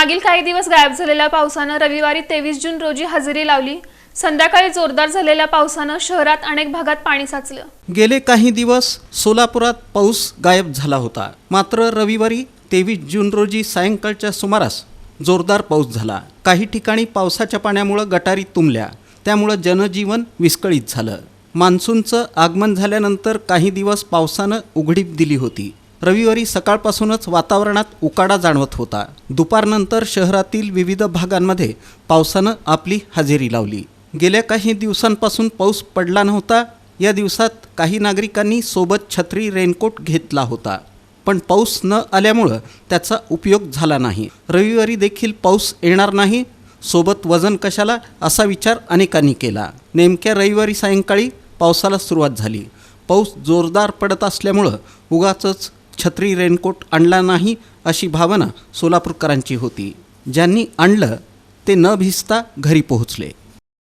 मागील काही दिवस गायब झालेल्या पावसानं रविवारी तेवीस जून रोजी हजेरी लावली. संध्याकाळी जोरदार झालेल्या पावसानं शहरात अनेक भागात पाणी साचलं. गेले काही दिवस सोलापुरात पाऊस गायब झाला होता. मात्र रविवारी तेवीस जून रोजी सायंकाळच्या सुमारास जोरदार पाऊस झाला. काही ठिकाणी पावसाच्या पाण्यामुळं गटारी तुंबल्या. त्यामुळं जनजीवन विस्कळीत झालं. मान्सूनचं आगमन झाल्यानंतर काही दिवस पावसानं उघडीप दिली होती. रविवारी सकाळपासूनच वातावरणात उकाडा जाणवत होता. दुपारनंतर शहरातील विविध भागांमध्ये पावसानं आपली हजेरी लावली. गेल्या काही दिवसांपासून पाऊस पडला नव्हता. या दिवसात काही नागरिकांनी सोबत छत्री रेनकोट घेतला होता. पण पाऊस न आल्यामुळं त्याचा उपयोग झाला नाही. रविवारी देखील पाऊस येणार नाही. सोबत वजन कशाला? असा विचार अनेकांनी केला. नेमक्या रविवारी सायंकाळी पावसाला सुरुवात झाली. पाऊस जोरदार पडत असल्यामुळं उगाचच छत्री रेनकोट आणला नाही अशी भावना सोलापूरकरांची होती. ज्यांनी आणलं ते न भिजता घरी पोहोचले.